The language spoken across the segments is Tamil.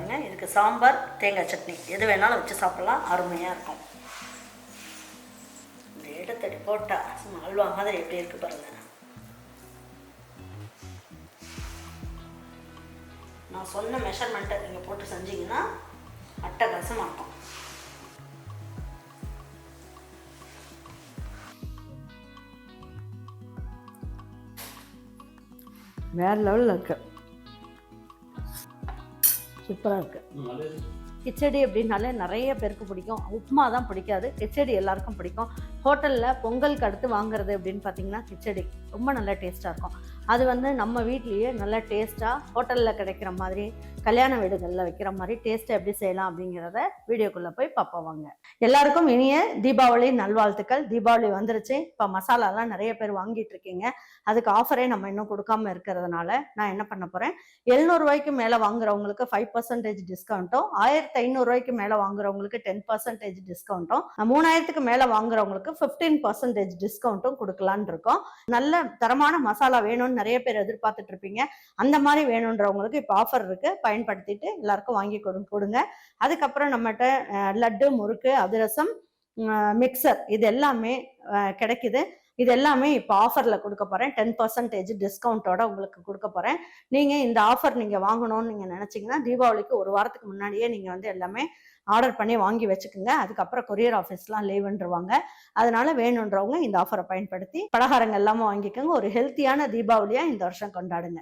பாருங்கள் இதுக்கு சாம்பார் தேங்காய் சட்னி. எது வேணாலும் வச்சு சாப்பிட்லாம். அருமையாக இருக்கும். இந்த இடத்தடி போட்டால் சும்மா அல்வா மாதிரி எப்படி இருக்கு பாருங்க. நான் சொன்ன மெஷர்மெண்ட்டை நீங்கள் போட்டு செஞ்சீங்கன்னா அட்டகாசமாக இருக்கும். வேறு லெவலில் இருக்கு. சூப்பராக இருக்குது கிச்சடி அப்படின்னாலே நிறைய பேருக்கு பிடிக்கும். உப்புமா தான் பிடிக்காது கிச்சடி எல்லாருக்கும் பிடிக்கும். ஹோட்டலில் பொங்கலுக்கு அடுத்து வாங்குறது அப்படின்னு பார்த்தீங்கன்னா கிச்சடி ரொம்ப நல்ல டேஸ்ட்டாக இருக்கும். அது வந்து நம்ம வீட்லேயே நல்ல டேஸ்ட்டாக ஹோட்டலில் கிடைக்கிற மாதிரி கல்யாண வீடுகளில் வைக்கிற மாதிரி டேஸ்ட்டை எப்படி செய்யலாம் அப்படிங்கிறத வீடியோக்குள்ளே போய் பார்ப்போவாங்க எல்லாருக்கும் இனிய தீபாவளி நல்வாழ்த்துக்கள். தீபாவளி வந்துருச்சு. இப்போ மசாலாலாம் நிறைய பேர் வாங்கிட்டு இருக்கீங்க. அதுக்கு ஆஃபரே நம்ம இன்னும் கொடுக்காம இருக்கிறதுனால நான் என்ன பண்ண போகிறேன் எழுநூறுவாய்க்கு மேலே வாங்குறவங்களுக்கு ஃபைவ் பர்சன்டேஜ் டிஸ்கவுண்ட்டும் ஆயிரத்தி ஐநூறுரூவாய்க்கு மேலே வாங்குறவங்களுக்கு டென் பர்சன்டேஜ் டிஸ்கவுண்ட்டும் மூணாயிரத்துக்கு மேலே வாங்குறவங்களுக்கு ஃபிஃப்டீன் பர்சன்டேஜ் டிஸ்கவுண்ட்டும் கொடுக்கலான்னு இருக்கோம். நல்ல தரமான மசாலா வேணும்னு நிறைய பேர் எதிர்பார்த்துட்டு இருப்பீங்க அந்த மாதிரி வேணுன்றவங்களுக்கு இப்போ ஆஃபர் இருக்கு. பயன்படுத்திட்டு எல்லாருக்கும் வாங்கி கொடு கொடுங்க. அதுக்கப்புறம் நம்மகிட்ட லட்டு முறுக்கு அதிரசம் மிக்சர் இது எல்லாமே அஹ், கிடைக்குது. இது எல்லாமே இப்போ ஆஃபரில் கொடுக்க போகிறேன் டென் பர்சன்டேஜ் டிஸ்கவுண்ட்டோட உங்களுக்கு கொடுக்க போகிறேன் நீங்கள் இந்த ஆஃபர் நீங்கள் வாங்கணும்னு நீங்கள் நினச்சிங்கன்னா தீபாவளிக்கு ஒரு வாரத்துக்கு முன்னாடியே நீங்கள் வந்து எல்லாமே ஆர்டர் பண்ணி வாங்கி வச்சுக்கோங்க. அதுக்கப்புறம் கொரியர் ஆஃபீஸ்லாம் லீவுன்றவாங்க அதனால வேணுன்றவங்க இந்த ஆஃபரை பயன்படுத்தி பலகாரங்கள் எல்லாமே வாங்கிக்கோங்க. ஒரு ஹெல்த்தியான தீபாவளியாக இந்த வருஷம் கொண்டாடுங்க.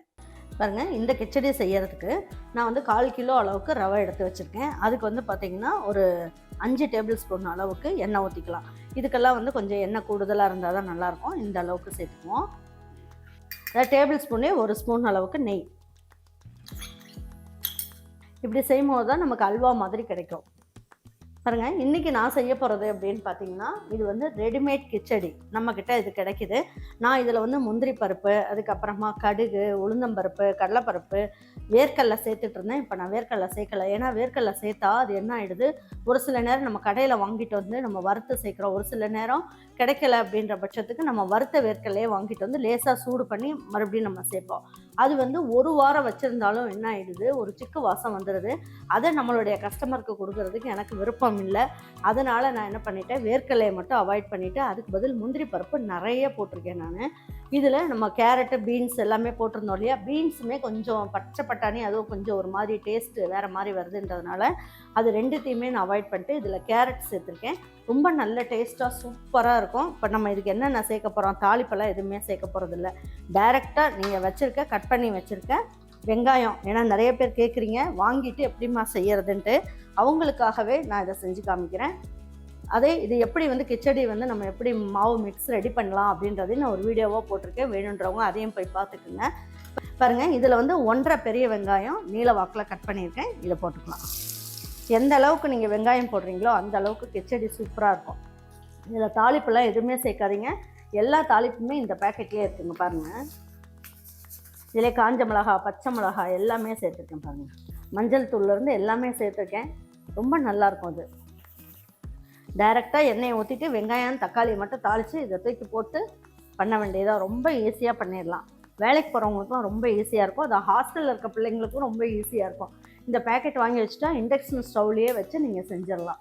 பாருங்கள் இந்த கிச்சடி செய்கிறதுக்கு நான் வந்து கால் கிலோ அளவுக்கு ரவை எடுத்து வச்சுருக்கேன். அதுக்கு வந்து பார்த்திங்கன்னா ஒரு அஞ்சு டேபிள் ஸ்பூன் அளவுக்கு எண்ணெய் ஊற்றிக்கலாம் இதுக்கெல்லாம் வந்து கொஞ்சம் எண்ணெய் கூடுதலாக இருந்தால் தான் நல்லாயிருக்கும். இந்த அளவுக்கு சேர்த்துக்குவோம். டேபிள் ஸ்பூனே ஒரு ஸ்பூன் அளவுக்கு நெய். இப்படி செய்யும் போது தான் நமக்கு அல்வா மாதிரி கிடைக்கும். பாருங்கள் இன்றைக்கி நான் செய்ய போகிறது அப்படின்னு பார்த்தீங்கன்னா இது வந்து ரெடிமேட் கிச்சடி. நம்மக்கிட்ட இது கிடைக்குது. நான் இதில் வந்து முந்திரி பருப்பு அதுக்கப்புறமா கடுகு உளுந்தம்பருப்பு கடலைப்பருப்பு வேர்க்கடலை சேர்த்துட்டு இருந்தேன். இப்போ நான் வேர்க்கடலை சேர்க்கல. ஏன்னா வேர்க்கடலை சேர்த்தா அது என்ன ஆயிடுது? ஒரு சில நேரம் நம்ம கடையில் வாங்கிட்டு வந்து நம்ம வறுத்து சேர்க்குறோம். ஒரு சில நேரம் கிடைக்கல அப்படின்ற பட்சத்துக்கு நம்ம வறுத்த வேர்க்கடலையே வாங்கிட்டு வந்து லேசாக சூடு பண்ணி மறுபடியும் நம்ம சேர்ப்போம். அது வந்து ஒரு வாரம் வச்சுருந்தாலும் என்ன ஆயிடுது? ஒரு சிக்கு வாசம் வந்துடுது அதை நம்மளுடைய கஸ்டமருக்கு கொடுக்கறதுக்கு எனக்கு விருப்பம் இல்லை. அதனால் நான் என்ன பண்ணிட்டேன்? வேர்க்கடலையை மட்டும் அவாய்ட் பண்ணிவிட்டு அதுக்கு பதில் முந்திரி பருப்பு நிறைய போட்டிருக்கேன் நான். இதில் நம்ம கேரட்டு பீன்ஸ் எல்லாமே போட்டிருந்தோம் இல்லையா? பீன்ஸுமே கொஞ்சம் பச்சை பட்டாணி அதுவும் கொஞ்சம் ஒரு மாதிரி டேஸ்ட்டு வேறு மாதிரி வருதுன்றதுனால அது ரெண்டுத்தையுமே நான் அவாய்ட் பண்ணிட்டு இதில் கேரட் சேர்த்துருக்கேன். ரொம்ப நல்ல டேஸ்ட்டாக சூப்பராக இருக்கும். இப்போ நம்ம இதுக்கு என்னென்ன சேர்க்க போகிறோம் தாளிப்பெல்லாம் எதுவுமே சேர்க்க போகிறதில்ல டைரெக்டாக நீங்கள் வச்சுருக்க கட் பண்ணி வச்சுருக்க வெங்காயம். ஏன்னா நிறைய பேர் கேட்குறீங்க வாங்கிட்டு எப்படிம்மா செய்யறதுன்ட்டு. அவங்களுக்காகவே நான் இதை செஞ்சு காமிக்கிறேன். அதே இது எப்படி வந்து கிச்சடி வந்து நம்ம எப்படி மாவு மிக்ஸ் ரெடி பண்ணலாம் அப்படின்றதையும் நான் ஒரு வீடியோவாக போட்டிருக்கேன். வேணுன்றவங்க அதையும் போய் பார்த்துக்குங்க. பாருங்கள் இதில் வந்து ஒன்றரை பெரிய வெங்காயம் நீல வாக்கில் கட் பண்ணியிருக்கேன். இதை போட்டுக்கலாம். எந்த அளவுக்கு நீங்கள் வெங்காயம் போடுறீங்களோ அந்த அளவுக்கு கிச்சடி சூப்பராக இருக்கும். இதில் தாளிப்பெல்லாம் எதுவுமே சேர்க்காதீங்க. எல்லா தாளிப்புமே இந்த பேக்கெட்லேயே இருக்குங்க பாருங்கள் இதில் காஞ்ச மிளகா பச்சை மிளகா எல்லாமே சேர்த்துருக்கேன் பாருங்கள் மஞ்சள் தூள்லேருந்து எல்லாமே சேர்த்துருக்கேன். ரொம்ப நல்லாயிருக்கும் அது. டைரெக்டாக எண்ணெயை ஊற்றிட்டு வெங்காயம் தக்காளி மட்டும் தாளித்து இதை தூக்கி போட்டு பண்ண வேண்டியதாக ரொம்ப ஈஸியாக பண்ணிடலாம். வேலைக்கு போகிறவங்களுக்கும் ரொம்ப ஈஸியாக இருக்கும். அது ஹாஸ்டலில் இருக்க பிள்ளைங்களுக்கும் ரொம்ப ஈஸியாக இருக்கும். இந்த பேக்கெட் வாங்கி வச்சுட்டா இண்டக்ஷன் ஸ்டவ்லேயே வச்சு நீங்கள் செஞ்சிடலாம்.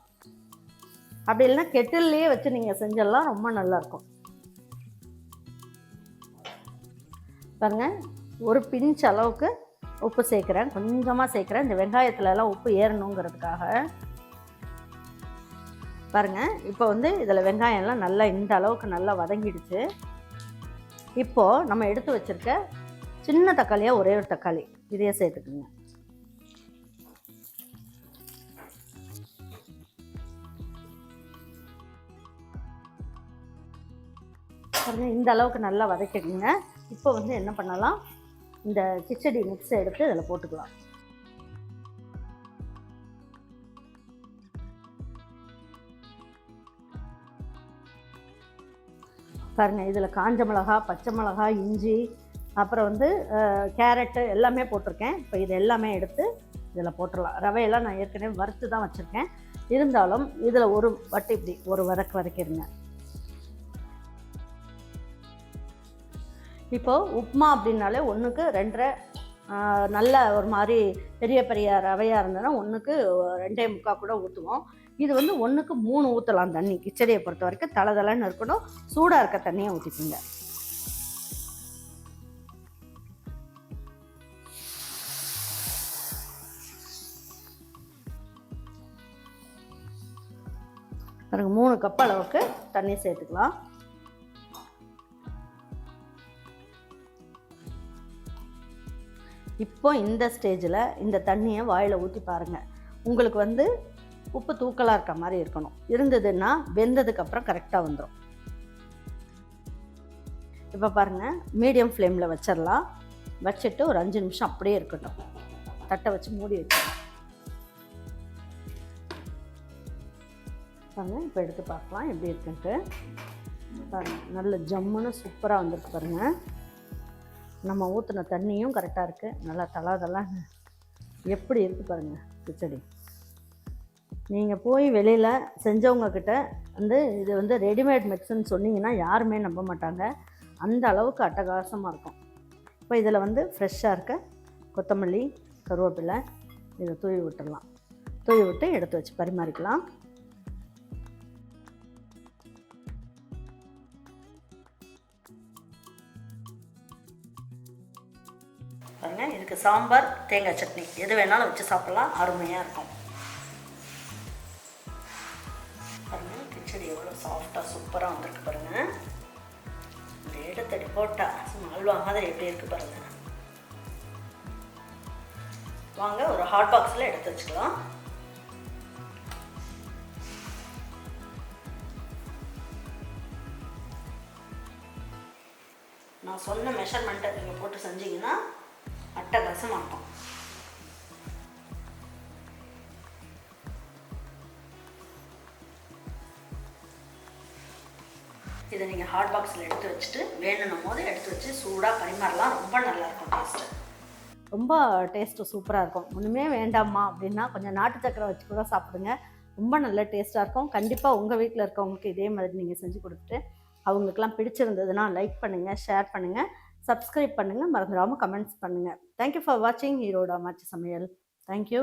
அப்படி இல்லைன்னா கெட்டில்லையே வச்சு நீங்கள் செஞ்சிடலாம். ரொம்ப நல்லாயிருக்கும் பாருங்கள் ஒரு பிஞ்ச் அளவுக்கு உப்பு சேர்க்குறேன். கொஞ்சமாக சேர்க்குறேன். இந்த வெங்காயத்துலலாம் உப்பு ஏறணுங்கிறதுக்காக பாருங்கள் இப்போ வந்து இதில் வெங்காயம்லாம் நல்லா இந்த அளவுக்கு நல்லா வதங்கிடுச்சு. இப்போது நம்ம எடுத்து வச்சிருக்க சின்ன தக்காளியாக ஒரே ஒரு தக்காளி இதையே சேர்த்துக்குங்க. பாருங்கள் இந்த அளவுக்கு நல்லா வதக்கிடுங்க. இப்போ வந்து என்ன பண்ணலாம்? இந்த கிச்சடி மிக்ஸை எடுத்து இதில் போட்டுக்கலாம். பாருங்கள் இதில் காஞ்ச மிளகா பச்சை மிளகா இஞ்சி அப்புறம் வந்து கேரட்டு எல்லாமே போட்டிருக்கேன். இப்போ இது எல்லாமே எடுத்து இதில் போட்டுடலாம். ரவையெல்லாம் நான் ஏற்கனவே வறுத்து தான் வச்சுருக்கேன். இருந்தாலும் இதில் ஒரு வட்டு இப்படி ஒரு வரக்கு வரைக்கிருங்க இப்போது உப்புமா அப்படின்னாலே ஒன்றுக்கு ரெண்டரை நல்ல ஒரு மாதிரி பெரிய பெரிய ரவையாக இருந்ததுன்னா ஒன்றுக்கு ரெண்டே முக்கால் கூட ஊற்றுவோம் இது வந்து ஒன்றுக்கு மூணு ஊற்றலாம் தண்ணி. கிச்சடியை பொறுத்த வரைக்கும் தலை தலைன்னு இருக்கணும். சூடாக இருக்க தண்ணியை ஊற்றிக்குங்க பிறகு மூணு கப் அளவுக்கு தண்ணி சேர்த்துக்கலாம். இப்போ இந்த ஸ்டேஜில் இந்த தண்ணியை வாயில் ஊற்றி பாருங்கள் உங்களுக்கு வந்து உப்பு தூக்கலாக இருக்க மாதிரி இருக்கணும். இருந்ததுன்னா வெந்ததுக்கப்புறம் கரெக்டாக வந்துடும் இப்போ பாருங்கள் மீடியம் ஃப்ளேமில் வச்சிடலாம் வச்சுட்டு ஒரு அஞ்சு நிமிஷம் அப்படியே இருக்கட்டும். தட்டை வச்சு மூடி வச்சிடலாம் பாருங்கள் இப்போ எடுத்து பார்க்கலாம். எப்படி இருக்குன்ட்டு. பாருங்கள் நல்ல ஜம்முன்னு சூப்பராக வந்திருக்கு பாருங்கள் நம்ம ஊற்றின தண்ணியும் கரெக்டாக இருக்குது நல்லா தலாதெல்லாம் எப்படி இருக்குது பாருங்கள் கிச்சடி. நீங்கள் போய் வெளியில் செஞ்சவங்கக்கிட்ட வந்து இது வந்து ரெடிமேட் மிக்ஸுன்னு சொன்னீங்கன்னா யாருமே நம்ப மாட்டாங்க. அந்த அளவுக்கு அட்டகாசமாக இருக்கும். இப்போ இதில் வந்து ஃப்ரெஷ்ஷாக இருக்க கொத்தமல்லி கருவேப்பிலை இதை தூவி விட்டுடலாம் தூவி விட்டு எடுத்து வச்சு பரிமாறிக்கலாம். பாருங்க இதுக்கு சாம்பார் தேங்காய் சட்னி. எது வேணாலும் வச்சு சாப்பிடலாம். அருமையாக இருக்கும். சாஃப்டாக சூப்பராக வந்திருக்கு பாருங்கள் இந்த எடுத்தடி போட்டால் சும்மா அல்வா மாதிரி எப்படி இருக்குது பாருங்கள் வாங்க ஒரு ஹாட் பாக்ஸில் எடுத்து வச்சுக்கலாம். நான் சொன்ன மெஷர்மெண்ட்டை நீங்கள் போட்டு செஞ்சீங்கன்னா அட்டகாசமாக இருக்கும் இதை நீங்கள் ஹாட் பாக்ஸில் எடுத்து வச்சுட்டு வேணும் போது எடுத்து வச்சு சூடாக பரிமாறலாம். ரொம்ப நல்லாயிருக்கும் டேஸ்ட்டு ரொம்ப டேஸ்ட்டு சூப்பராக இருக்கும். ஒன்றுமே வேண்டாமா அப்படின்னா கொஞ்சம் நாட்டு சக்கரை வச்சு கூட சாப்பிடுங்க. ரொம்ப நல்ல டேஸ்ட்டாக இருக்கும். கண்டிப்பாக உங்கள் வீட்டில் இருக்கவங்களுக்கு இதே மாதிரி நீங்கள் செஞ்சு கொடுத்துட்டு அவங்களுக்குலாம் பிடிச்சிருந்ததுன்னா லைக் பண்ணுங்கள் ஷேர் பண்ணுங்கள் சப்ஸ்கிரைப் பண்ணுங்கள் மறந்துடாமல் கமெண்ட்ஸ் பண்ணுங்கள் தேங்க்யூ ஃபார் வாட்சிங் ஹீரோடா மாச்சி சமையல். தேங்க்யூ